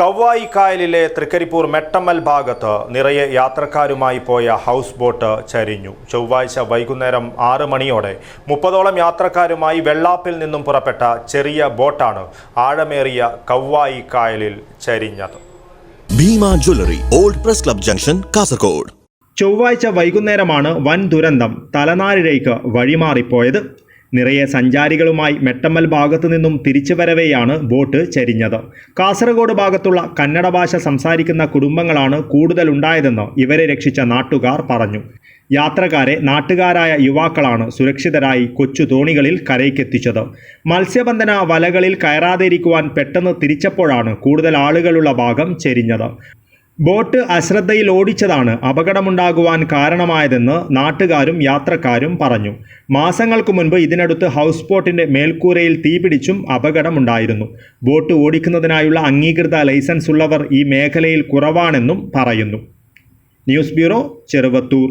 കവ്വായി കായലിലെ തൃക്കരിപ്പൂർ മെട്ടമ്മൽ ഭാഗത്ത് നിറയെ യാത്രക്കാരുമായി പോയ ഹൗസ് ബോട്ട് ചരിഞ്ഞു. ചൊവ്വാഴ്ച വൈകുന്നേരം ആറ് മണിയോടെ മുപ്പതോളം യാത്രക്കാരുമായി വെള്ളാപ്പിൽ നിന്നും പുറപ്പെട്ട ചെറിയ ബോട്ടാണ് ആഴമേറിയ കവ്വായി കായലിൽ ചരിഞ്ഞത്. Bhima jewellery old press club junction Kasaragod. ചൊവ്വാഴ്ച വൈകുന്നേരമാണ് വൻ ദുരന്തം തലനാരിഴയ്ക്ക് വഴിമാറിപ്പോയത്. നിറയെ സഞ്ചാരികളുമായി മെട്ടമ്മൽ ഭാഗത്തു നിന്നും തിരിച്ചു വരവെയാണ് ബോട്ട് ചരിഞ്ഞത്. കാസർഗോഡ് ഭാഗത്തുള്ള കന്നഡ ഭാഷ സംസാരിക്കുന്ന കുടുംബങ്ങളാണ് കൂടുതലുണ്ടായതെന്ന് ഇവരെ രക്ഷിച്ച നാട്ടുകാർ പറഞ്ഞു. യാത്രക്കാരെ നാട്ടുകാരായ യുവാക്കളാണ് സുരക്ഷിതരായി കൊച്ചു തോണികളിൽ കരയ്ക്കെത്തിച്ചത്. മത്സ്യബന്ധന വലകളിൽ കയറാതിരിക്കുവാൻ പെട്ടെന്ന് തിരിച്ചപ്പോഴാണ് കൂടുതൽ ആളുകളുള്ള ഭാഗം ചെരിഞ്ഞത്. ബോട്ട് അശ്രദ്ധയിൽ ഓടിച്ചതാണ് അപകടമുണ്ടാകുവാൻ കാരണമായതെന്ന് നാട്ടുകാരും യാത്രക്കാരും പറഞ്ഞു. മാസങ്ങൾക്ക് മുൻപ് ഇതിനടുത്ത് ഹൗസ് ബോട്ടിന്റെ മേൽക്കൂരയിൽ തീപിടിച്ചും അപകടമുണ്ടായിരുന്നു. ബോട്ട് ഓടിക്കുന്നതിനായുള്ള അംഗീകൃത ലൈസൻസ് ഉള്ളവർ ഈ മേഖലയിൽ കുറവാണെന്നും പറയുന്നു. News bureau Cheruvathur.